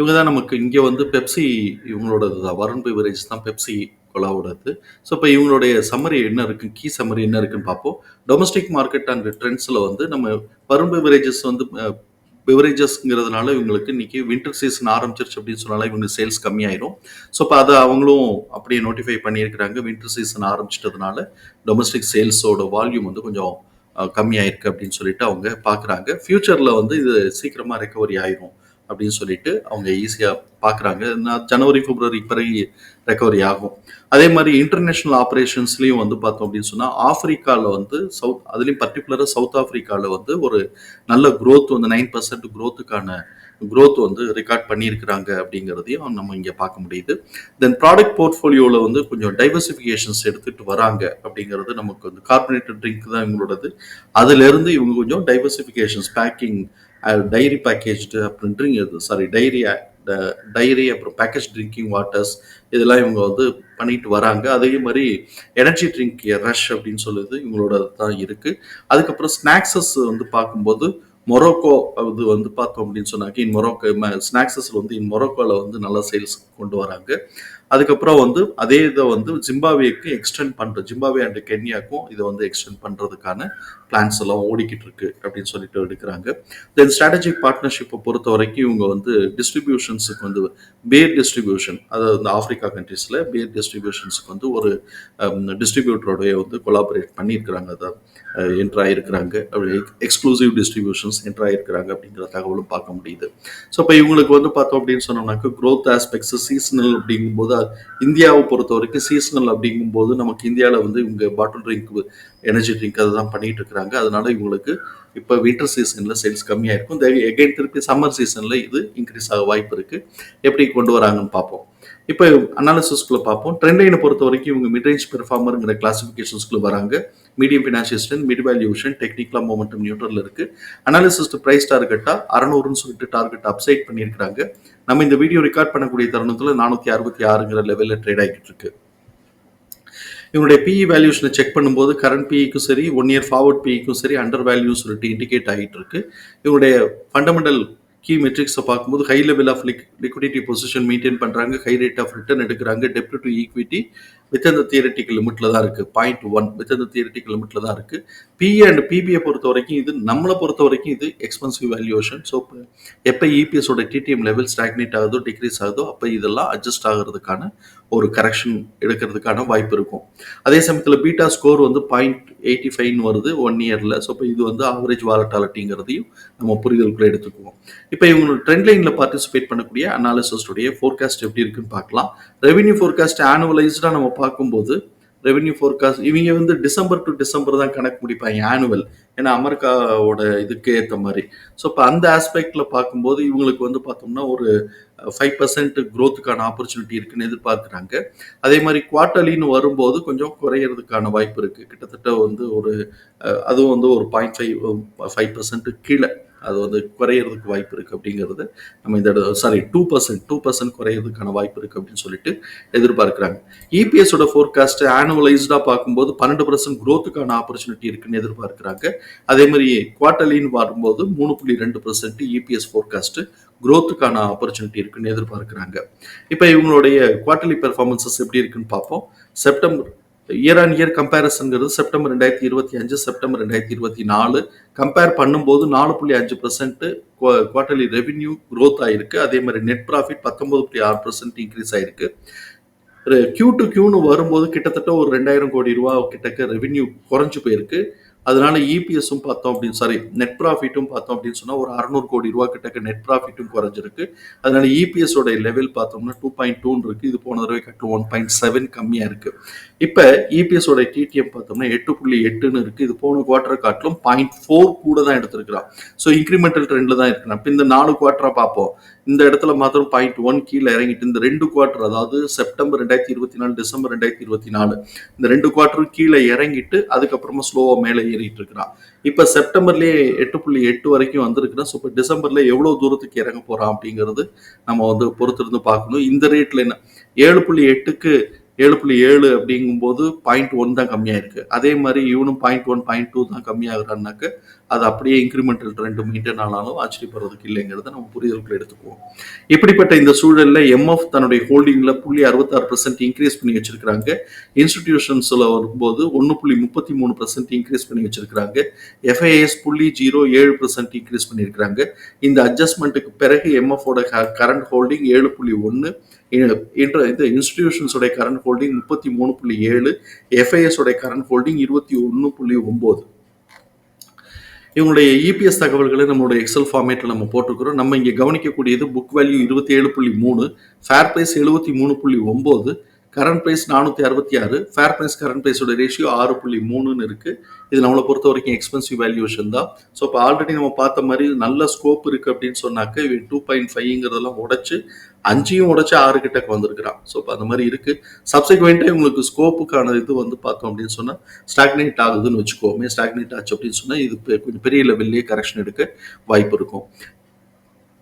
இவங்க தான் நமக்கு இங்கே வந்து பெப்சி இவங்களோடது தான் வருண் பிவரேஜ் தான் பெப்சி கொலாவோடது. ஸோ இப்போ இவங்களுடைய சம்மரி என்ன இருக்குது கீ சம்மரி என்ன இருக்குன்னு பார்ப்போம். டொமஸ்டிக் மார்க்கெட் அண்ட் ட்ரெண்ட்ஸில் வந்து நம்ம வருண் பிவரேஜஸ் வந்து பிவரேஜஸ்ங்கிறதுனால இவங்களுக்கு இன்னைக்கு வின்டர் சீசன் ஆரம்பிச்சிருச்சு அப்படின்னு சொன்னால இவங்க சேல்ஸ் கம்மியாயிரும். ஸோ இப்போ அதை அவங்களும் அப்படியே நோட்டிஃபை பண்ணியிருக்கிறாங்க. வின்டர் சீசன் ஆரம்பிச்சிட்டதுனால டொமஸ்டிக் சேல்ஸோட வால்யூம் வந்து கொஞ்சம் கம்மியாயிருக்கு அப்படின்னு சொல்லிட்டு அவங்க பார்க்குறாங்க. ஃப்யூச்சரில் வந்து இது சீக்கிரமாக ரெக்கவரி ஆயிரும். அப்படின்னு சொல்லிட்டு அவங்க ஈஸியாக பார்க்குறாங்க ஜனவரி பிப்ரவரி பிறகு ரெக்கவரி ஆகும். அதே மாதிரி இன்டர்நேஷ்னல் ஆப்ரேஷன்ஸ்லையும் வந்து பார்த்தோம் அப்படின்னு சொன்னால் ஆஃப்ரிக்காவில் வந்து சவுத் அதுலேயும் பர்டிகுலராக சவுத் ஆஃப்ரிக்காவில் வந்து ஒரு நல்ல குரோத் வந்து நைன் பர்சன்ட் க்ரோத்துக்கான க்ரோத் வந்து ரெக்கார்ட் பண்ணியிருக்கிறாங்க அப்படிங்கிறதையும் நம்ம இங்கே பார்க்க முடியுது. தென் ப்ராடக்ட் போர்ட்ஃபோலியோவில் வந்து கொஞ்சம் டைவர்சிஃபிகேஷன்ஸ் எடுத்துகிட்டு வராங்க அப்படிங்கிறது நமக்கு வந்து கார்பனேட்டட் ட்ரிங்க் தான் இவங்களோடது. அதுலேருந்து இவங்க கொஞ்சம் டைவர்சிஃபிகேஷன்ஸ் பேக்கிங் டைரி பேக்கேஜ்டு அப்படின்ட்டு சாரி டைரி டைரி அப்புறம் பேக்கேஜ் ட்ரிங்கிங் வாட்டர்ஸ் இதெல்லாம் இவங்க வந்து பண்ணிட்டு வராங்க. அதே மாதிரி எனர்ஜி ட்ரிங்க் ரஷ் அப்படின்னு சொல்லுது. இவங்களோட தான் இருக்குது அதுக்கப்புறம் ஸ்நாக்ஸஸ் வந்து பார்க்கும்போது மொரோக்கோ அது வந்து பார்த்தோம் அப்படின்னு சொன்னாக்க இன் மொரோக்கோ ஸ்நாக்ஸஸில் வந்து இன் மொரோக்கோவில் வந்து நல்லா சேல்ஸ் கொண்டு வராங்க. அதுக்கப்புறம் வந்து அதே இதை வந்து ஜிம்பாவேக்கு எக்ஸ்டெண்ட் பண்ணுற ஜிம்பாவே அண்ட் கென்யாக்கும் இதை வந்து எக்ஸ்டெண்ட் பண்ணுறதுக்கான பிளான்ஸ் எல்லாம் ஓடிக்கிட்டு இருக்கு அப்படின்னு சொல்லிட்டு எடுக்கிறாங்க. தென் ஸ்ட்ராட்டஜிக் பார்ட்னர்ஷிப்பை பொறுத்த வரைக்கும் இவங்க வந்து டிஸ்ட்ரிபியூஷன்ஸுக்கு வந்து பேர் டிஸ்ட்ரிபியூஷன் அதாவது இந்த ஆஃப்ரிக்கா கண்ட்ரீஸில் பேர் டிஸ்ட்ரிபியூஷன்ஸுக்கு வந்து ஒரு um, டிஸ்ட்ரிபியூட்டரோடைய வந்து கொலாபரேட் பண்ணியிருக்கிறாங்க. அதை என்ட்ராயிருக்கிறாங்க எக்ஸ்க்ளூசிவ் டிஸ்ட்ரிபியூஷன்ஸ் என்ட்ராயிருக்கிறாங்க அப்படிங்கிற தகவலும் பார்க்க முடியுது. ஸோ இப்போ இவங்களுக்கு வந்து பார்த்தோம் அப்படின்னு சொன்னோம்னாக்க க்ரோத் ஆஸ்பெக்ட்ஸ் சீசனல் அப்படிங்கும்போது இந்தியாவை பொறுத்த வரைக்கும் சீசனல் அப்படிங்கும்போது நமக்கு இந்தியாவில் வந்து இவங்க பாட்டில் ட்ரிங்க் எனர்ஜி ட்ரிங்க் அதுதான் பண்ணிட்டு இருக்கிறாங்க. அதனால இவங்களுக்கு இப்போ வின்டர் சீசனில் சேல்ஸ் கம்மியாக இருக்கும் எகைன் திருப்பி சம்மர் சீசனில் இது இன்க்ரீஸ் ஆக வாய்ப்பு இருக்குது எப்படி கொண்டு வராங்கன்னு பார்ப்போம். இப்போ அனாலிசிஸ்குள்ள பார்ப்போம். ட்ரெண்ட் லைனை பொறுத்த வரைக்கும் இவங்க மிட்ரேஞ்ச் பெர்ஃபார்மருங்கிற கிளாசிஃபிகேஷன்ஸ்குள்ள வராங்க. Medium financial strength mid valuation டெக்னிக்கலாக மொமெண்டம் நியூட்ரல் இருக்கு. அனாலிசிஸ்ட் பிரைஸ் டார்கெட்டாக அறநூறுன்னு சொல்லிட்டு டார்கெட் அப்சைட் பண்ணியிருக்காங்க நம்ம இந்த வீடியோ ரெக்கார்ட் பண்ணக்கூடிய தருணத்தில் நானூற்றி அறுபத்தி ஆறுங்கிற லெவலில் ட்ரேட் ஆகிட்டு இருக்கு இவங்களுடைய பிஇ வேல்யூஷனை செக் பண்ணும்போது கரண்ட் பிஇக்கும் சரி ஒன் இயர் ஃபார்வர்ட் பிஇக்கும் சரி அண்டர் வேல்யூ சொல்லிட்டு இண்டிகேட் ஆகிட்டு இருக்கு இவனுடைய ஃபண்டமெண்டல் கீ மெட்ரிக்ஸை பார்க்கும்போது high level of லிக் liquidity position maintain பண்ணுறாங்க ஹை ரேட் ஆஃப் ரிட்டர்ன் எடுக்கிறாங்க டெப்ட் டு ஈக்விட்டி வித் அந்த தியரட்டிக்கல் லிமிட்டில் தான் இருக்குது பாயிண்ட் ஒன் வித் அந்த தியரட்டிக்கல் லிமிட்டில் தான் இருக்குது பிஏ அண்ட் பிபிஐ பொறுத்த வரைக்கும் இது நம்மளை பொறுத்த வரைக்கும் இது எக்ஸ்பென்சிவ் வேல்யூஷன் ஸோ எப்போ இபிஎஸோட டிடிஎம் லெவல் ஸ்டாக்னேட் ஆகுதோ டிக்ரீஸ் ஆகுதோ அப்போ இதெல்லாம் அட்ஜஸ்ட் ஆகிறதுக்கான ஒரு கரெக்ஷன் எடுக்கிறதுக்கான வாய்ப்பு இருக்கும். அதே சமயத்தில் பீட்டா ஸ்கோர் வந்து பாயிண்ட் எயிட்டி ஃபைவ்னு வருது ஒன் இயரில் ஸோ இப்போ இது வந்து ஆவரேஜ் வாலட்டாலிட்டிங்கிறதையும் நம்ம புரிதலுக்குள்ள எடுத்துக்குவோம். இப்போ இவங்க ட்ரெண்ட் லைனில் பார்ட்டிசிபேட் பண்ணக்கூடிய அனாலிசிஸ்டுடைய ஃபோர்காஸ்ட் எப்படி இருக்குன்னு பார்க்கலாம். ரெவென்யூ ஃபோர்காஸ்ட் ஆனுவலைஸ்டாக நம்ம பார்க்கும்போது ரெவென்யூ ஃபோர்காஸ்ட் இவங்க வந்து டிசம்பர் டு டிசம்பர் தான் கணக்கு முடிப்பாங்க ஆனுவல் ஏன்னா அமெரிக்காவோட இதுக்கு ஏற்ற மாதிரி. ஸோ இப்போ அந்த ஆஸ்பெக்டில் பார்க்கும்போது இவங்களுக்கு வந்து பார்த்தோம்னா ஒரு ஃபைவ் பர்சன்ட் க்ரோத்துக்கான ஆப்பர்ச்சுனிட்டி இருக்குன்னு எதிர்பார்க்குறாங்க. அதே மாதிரி குவார்ட்டர்லின்னு வரும்போது கொஞ்சம் குறையிறதுக்கான வாய்ப்பு இருக்குது கிட்டத்தட்ட வந்து ஒரு அதுவும் வந்து ஒரு பாயிண்ட் ஃபைவ் ஃபைவ் பர்சன்ட் கீழே. அது வந்து குறையிறதுக்கு வாய்ப்பு இருக்குது அப்படிங்கிறது நம்ம இந்த sorry two percent two percent குறையிறதுக்கான வாய்ப்பு இருக்குது அப்படின்னு சொல்லிட்டு எதிர்பார்க்குறாங்க. இபிஎஸோட ஃபோர்காஸ்ட் ஆனுவலைஸ்டாக பார்க்கும்போது பன்னெண்டு பர்சன்ட் க்ரோத்துக்கான ஆப்பர்ச்சுனிட்டி இருக்குன்னு எதிர்பார்க்குறாங்க. அதே மாதிரி குவார்டர்லின்னு வரும்போது மூணு புள்ளி ரெண்டு பர்சன்ட் இபிஎஸ் ஃபோர்காஸ்ட்டு க்ரோத்துக்கான ஆப்பர்ச்சுனிட்டி இருக்குன்னு எதிர்பார்க்குறாங்க. இப்போ இவங்களுடைய குவார்டர்லி பெர்ஃபார்மன்சஸ் எப்படி இருக்குன்னு பார்ப்போம். செப்டம்பர் இயர் ஆன் இயர் கம்பேரிசன்கிறது செப்டம்பர் ரெண்டாயிரத்தி இருபத்தி அஞ்சு செப்டம்பர் ரெண்டாயிரத்தி இருபத்தி நாலு. கம்பேர் பண்ணும்போது நாலு புள்ளி அஞ்சு பர்சன்ட் குவார்டர்லி ரெவென்யூ க்ரோத் ஆயிருக்கு. அதே மாதிரி நெட் ப்ராஃபிட் பத்தொன்பது புள்ளி ஆறு பர்சன்ட் இன்க்ரீஸ் ஆயிருக்கு. கியூ டு கியூன்னு வரும்போது கிட்டத்தட்ட ஒரு ரெண்டாயிரம் கோடி ரூபா கிட்டக்க ரெவென்யூ குறைஞ்சு போயிருக்கு. அதனால இபிஎஸும் பார்த்தோம் அப்படின்னு சாரி நெட் ப்ராஃபிட்டும் பார்த்தோம் அப்படின்னு சொன்னால் ஒரு அறநூறு கோடி ரூபா கிட்டக்க நெட் ப்ராஃபிட்டும் குறைஞ்சிருக்கு. அதனால EPS லெவல் பார்த்தோம்னா டூ பாயிண்ட் டூன்னு இருக்கு. இது போன தடவை கட்டு ஒன் பாயிண்ட் செவன் கம்மியாக இருக்கு. இப்போ EPS டிடிஎம் பார்த்தோம்னா எட்டு புள்ளி எட்டுன்னு இருக்கு. இது போன குவார்டர் காட்டிலும் பாயிண்ட் ஃபோர் கூட தான் எடுத்திருக்கிறான். ஸோ இன்க்ரிமெண்டல் ட்ரெண்ட்ல தான் இருக்கிறான் இப்போ இந்த நாலு குவார்டரா பார்ப்போம். இந்த இடத்துல மாத்திரம் பாயிண்ட் ஒன் கீழே இறங்கிட்டு இந்த ரெண்டு குவார்டர் அதாவது செப்டம்பர் ரெண்டாயிரத்தி இருபத்தி நாலு டிசம்பர் ரெண்டாயிரத்தி இருபத்தி நாலு இந்த ரெண்டு குவார்டரும் கீழே இறங்கிட்டு அதுக்கப்புறமா ஸ்லோவா மேலே ஏறிட்டு இருக்கிறான் இப்ப செப்டம்பர்லயே எட்டு புள்ளி எட்டு வரைக்கும் வந்திருக்குன்னா ஸோ இப்போ டிசம்பர்ல எவ்வளவு தூரத்துக்கு இறங்க போறான் அப்படிங்கிறது நம்ம வந்து பொறுத்திருந்து பார்க்கணும். இந்த ரேட்ல என்ன? ஏழு புள்ளி எட்டுக்கு ஏழு புள்ளி ஏழு அப்படிங்கும்போது பாயிண்ட் ஒன் தான் கம்மியாக இருக்குது அதே மாதிரி இவனும் பாயிண்ட் ஒன் பாயிண்ட் டூ தான் கம்மியாகிறான்னாக்க அது அப்படியே இன்க்ரிமெண்டல் ட்ரெண்ட் மெயின்டைன் ஆனாலும் ஆச்சரியப்படுறதுக்கு இல்லைங்கிறத நம்ம புரிதலுக்குள்ள எடுத்துக்குவோம். இப்படிப்பட்ட இந்த சூழல்ல எம்எஃப் தன்னுடைய ஹோல்டிங்ல புள்ளி அறுபத்தாறு பர்சன்ட் இன்க்ரீஸ் பண்ணி வச்சிருக்கிறாங்க. இன்ஸ்டிடியூஷன்ஸ்ல வரும்போது ஒன்று புள்ளி முப்பத்தி மூணு பர்சன்ட் இன்க்ரீஸ் பண்ணி வச்சிருக்காங்க எஃப்ஐஎஸ் புள்ளி ஜீரோ ஏழு பர்சன்ட் இன்க்ரீஸ் பண்ணியிருக்கிறாங்க. இந்த அட்ஜஸ்ட்மெண்ட்டுக்கு பிறகு எம்எஃபோட கரண்ட் ஹோல்டிங் ஏழு புள்ளி ஒன்று இன்ற இந்த இன்ஸ்டிடியூஷன்ஸோட கரண்ட் ஹோல்டிங் முப்பத்தி மூணு புள்ளி ஏழு எஃப்ஐஎஸ் உடைய கரண்ட் ஹோல்டிங் இருபத்தி ஒன்று புள்ளி ஒம்பது. இவங்களுடைய இபிஎஸ் தகவல்களை நம்மளுடைய எக்ஸல் ஃபார்மேட்டில் நம்ம போட்டிருக்கிறோம். நம்ம இங்கே கவனிக்கக்கூடியது புக் வேல்யூ இருபத்தி ஏழு புள்ளி மூணு ஃபேர் ப்ரைஸ் எழுபத்தி மூணு புள்ளி ஒம்பது கரண்ட் ப்ரைஸ் நானூற்றி அறுபத்தி ஆறு ஃபேர் ப்ரைஸ் கரண்ட் ப்ரைஸோட ரேஷியோ ஆறு புள்ளி மூணுன்னு இருக்குது இது நம்மளை பொறுத்த வரைக்கும் எக்ஸ்பென்சிவ் வேல்யூஷன் தான். ஸோ இப்போ ஆல்ரெடி நம்ம பார்த்த மாதிரி நல்ல ஸ்கோப் இருக்குது அப்படின்னு சொன்னாக்க இவன் டூ பாயிண்ட் ஃபைவ்ங்கிறதெல்லாம் உடச்சு அஞ்சையும் உடச்சு ஆறு கிட்டக்கு வந்திருக்கிறான். ஸோ இப்போ அந்த மாதிரி இருக்குது சப்சிக்வெண்ட்டாக உங்களுக்கு ஸ்கோப்புக்கான இது வந்து பார்த்தோம் அப்படின்னு சொன்னால் ஸ்டாக்னேட் ஆகுதுன்னு வச்சுக்கோமே ஸ்டாக்னேட் ஆச்சு அப்படின்னு சொன்னால் இது கொஞ்சம் பெரிய லெவல்லே கரெக்ஷன் எடுக்க வாய்ப்பு இருக்கும்.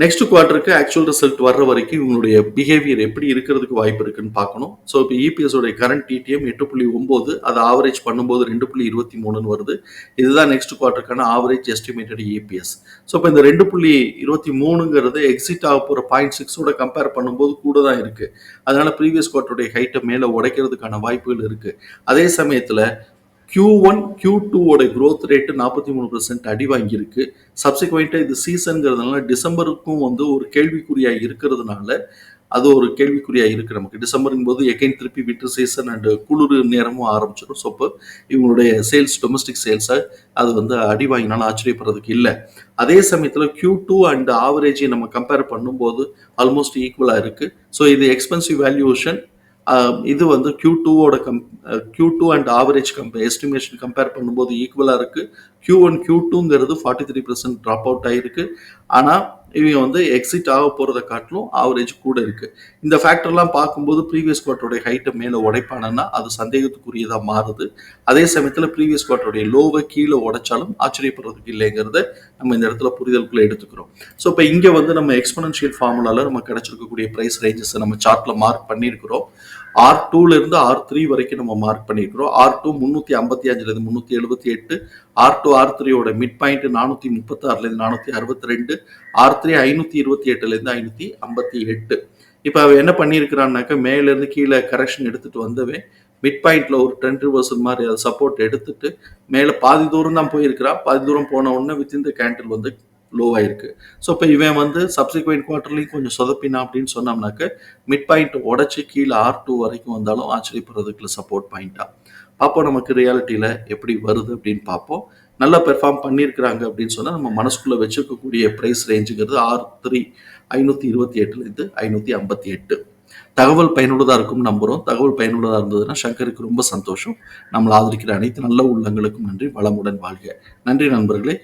நெக்ஸ்ட் குவார்ட்டருக்கு ஆக்சுவல் ரிசல்ட் வர்ற வரைக்கும் இவங்களுடைய பிஹேவியர் எப்படி இருக்கிறதுக்கு வாய்ப்பு இருக்குன்னு பார்க்கணும். ஸோ இப்போ இபிஎஸோடைய கரண்ட் டிடிஎம் எட்டு புள்ளி ஒம்பது அதை ஆவரேஜ் பண்ணும்போது ரெண்டு புள்ளி இருபத்தி மூணுன்னு வருது. இதுதான் நெக்ஸ்ட் குவார்ட்டருக்கான ஆவரேஜ் எஸ்டிமேட்டட் இபிஎஸ் ஸோ இப்போ இந்த ரெண்டு புள்ளி இருபத்தி மூணுங்கிறது எக்ஸிட் ஆக போகிற பாயிண்ட் சிக்ஸோட கம்பேர் பண்ணும்போது கூட தான் இருக்குது அதனால ப்ரீவியஸ் குவார்ட்டருடைய ஹைட்டை மேலே உடைக்கிறதுக்கான வாய்ப்புகள் இருக்குது அதே சமயத்தில் கியூ ஒன் கியூ டூவோட க்ரோத் ரேட்டு நாற்பத்தி மூணு பர்சன்ட் அடி வாங்கியிருக்கு. சப்சிக்வெண்ட்டாக இது சீசனுங்கிறதுனால டிசம்பருக்கும் வந்து ஒரு கேள்விக்குறியாக இருக்கிறதுனால அது ஒரு கேள்விக்குறியாக இருக்குது நமக்கு. டிசம்பருங்கும் போது எகைன் திருப்பி விட்டர் சீசன் அண்டு குளிர் நேரமும் ஆரம்பிச்சிடும் ஸோ இப்போ இவங்களுடைய சேல்ஸ் டொமஸ்டிக் சேல்ஸை அது வந்து அடி வாங்கினாலும் ஆச்சரியப்படுறதுக்கு இல்லை. அதே சமயத்தில் கியூ டூ அண்ட் ஆவரேஜை நம்ம கம்பேர் பண்ணும்போது ஆல்மோஸ்ட் ஈக்குவலாக இருக்குது ஸோ இது எக்ஸ்பென்சிவ் வேல்யூஷன் இது வந்து கியூ டூவோட come Q two and average கம்பே estimation compare பண்ணும்போது ஈக்குவலாக இருக்குது Q one Q டூங்கிறது forty three percent drop out ஆகிருக்கு ஆனால் இவங்க வந்து எக்ஸிட் ஆக போகிறத காட்டிலும் ஆவரேஜ் கூட இருக்குது இந்த ஃபேக்டர்லாம் பார்க்கும்போது ப்ரீவியஸ் குவார்ட்டருடைய ஹைட்டை மேலே உடைப்பானன்னா அது சந்தேகத்துக்குரியதாக மாறுது. அதே சமயத்தில் ப்ரீவியஸ் குவார்ட்டருடைய லோவை கீழே உடைச்சாலும் ஆச்சரியப்படுறதுக்கு இல்லைங்கிறத நம்ம இந்த இடத்துல புரிதலுக்குள்ளே எடுத்துக்கிறோம். ஸோ இப்போ இங்கே வந்து நம்ம எக்ஸ்பனன்ஷியல் ஃபார்முலாவில் நம்ம கிடச்சிருக்கக்கூடிய ப்ரைஸ் ரேஞ்சஸை நம்ம சார்ட்டில் மார்க் பண்ணியிருக்கிறோம். ஆர் டூல இருந்து ஆர் த்ரீ வரைக்கும் நம்ம மார்க் பண்ணியிருக்கிறோம் ஆர் டூ முந்நூற்றி ஐம்பத்தி அஞ்சுல இருந்து முந்நூற்றி எழுபத்தி எட்டு ஆர் டூ ஆர் த்ரீயோட மிட் பாயிண்ட் நானூற்றி முப்பத்தாறுலேருந்து நானூற்றி அறுபத்தி ரெண்டு ஆர் த்ரீ ஐநூற்றி இருபத்தி எட்டுல இருந்து ஐநூற்றி ஐம்பத்தி எட்டு. இப்போ அவ என்ன பண்ணியிருக்கிறான்னாக்கா மேலேருந்து கீழே கரெக்ஷன் எடுத்துட்டு வந்தவே மிட் பாயிண்ட்ல ஒரு டென் ரிவர்சல் மாதிரி அதை சப்போர்ட் எடுத்துட்டு மேலே பாதி தூரம் தான் போயிருக்கிறான் பாதி தூரம் போன உடனே வித்தின் த கேண்டில் வந்து லோவாயிருக்கு ஸோ இப்போ இவன் வந்து சப்சிக்வெண்ட் குவார்டர்லையும் கொஞ்சம் சொதப்பினா அப்படின்னு சொன்னோம்னாக்க மிட் பாயிண்ட் உடச்சி கீழே ஆர் டூ வரைக்கும் வந்தாலும் ஆச்சரியப்படுறதுக்குள்ள சப்போர்ட் பாயிண்டா பார்ப்போம் நமக்கு ரியாலிட்டியில் எப்படி வருது அப்படின்னு பார்ப்போம். நல்லா பெர்ஃபார்ம் பண்ணியிருக்கிறாங்க அப்படின்னு சொன்னால் நம்ம மனசுக்குள்ளே வச்சுருக்கக்கூடிய ப்ரைஸ் ரேஞ்சுங்கிறது ஆர் த்ரீ ஐநூற்றி இருபத்தி எட்டுலேருந்து ஐநூற்றி ஐம்பத்தி எட்டு. தகவல் பயனுள்ளதாக இருக்கும் நம்புகிறோம் தகவல் பயனுள்ளதாக இருந்ததுன்னா சங்கருக்கு ரொம்ப சந்தோஷம். நம்மளை ஆதரிக்கிற அனைத்து நல்ல உள்ளங்களுக்கும் நன்றி. வளமுடன் வாழ்க. நன்றி நண்பர்களே.